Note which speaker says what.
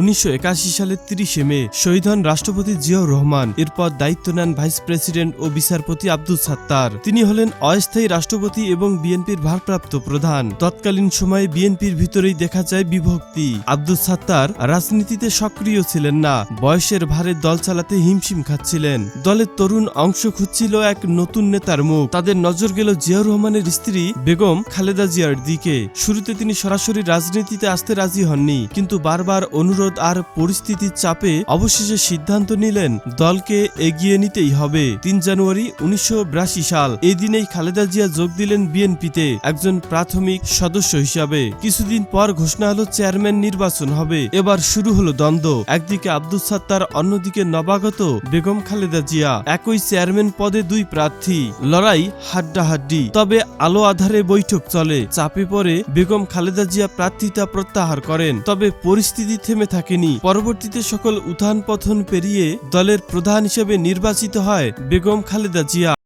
Speaker 1: উনিশশো একাশি সালের তিরিশে মে, শহীদ হন রাষ্ট্রপতি জিয়াউর রহমান। এরপর দায়িত্ব নেন ভাইস প্রেসিডেন্ট ও বিচারপতি আব্দুল সাত্তার। তিনি হলেন অস্থায়ী রাষ্ট্রপতি এবং বিএনপির ভারপ্রাপ্ত প্রধান। তৎকালীন সময়ে বিএনপির ভিতরেই দেখা যায় বিভক্তি। আব্দুল সাত্তার রাজনীতিতে সক্রিয় ছিলেন না। বয়সের ভারে দল চালাতে হিমশিম খাচ্ছিলেন। দলের তরুণ অংশ খুঁজছিল এক নতুন নেতার মুখ। তাদের নজর গেল জিয়াউর রহমানের স্ত্রী বেগম খালেদা জিয়ার দিকে। শুরুতে তিনি সরাসরি রাজনীতিতে আসতে রাজি হননি, কিন্তু বারবার অনুরোধ আর পরিস্থিতির চাপে অবশেষে সিদ্ধান্ত নিলেন, দলকে এগিয়ে নিতেই হবে। তিন জানুয়ারি উনিশশো বিরাশি সাল এই দিনেই খালেদা জিয়া যোগ দিলেন বিএনপিতে একজন প্রাথমিক সদস্য হিসাবে। কিছুদিন পর ঘোষণা হলো চেয়ারম্যান নির্বাচন হবে। এবার শুরু হলো দ্বন্দ্ব। একদিকে আব্দুল সাত্তার, অন্যদিকে নবাগত বেগম খালেদা জিয়া। একই চেয়ারম্যান পদে দুই প্রার্থী। লড়াই হাড্ডাহাড্ডি। তবে আলো আধারে বৈঠক চলে। চাপে পড়ে বেগম খালেদা জিয়া প্রার্থিতা প্রত্যাহার করেন। তবে পরিস্থিতি থেমে থাকেনি। পরবর্তীতে সকল উত্থান পথন পেরিয়ে দলের প্রধান হিসেবে নির্বাচিত হয় বেগম খালেদা জিয়া।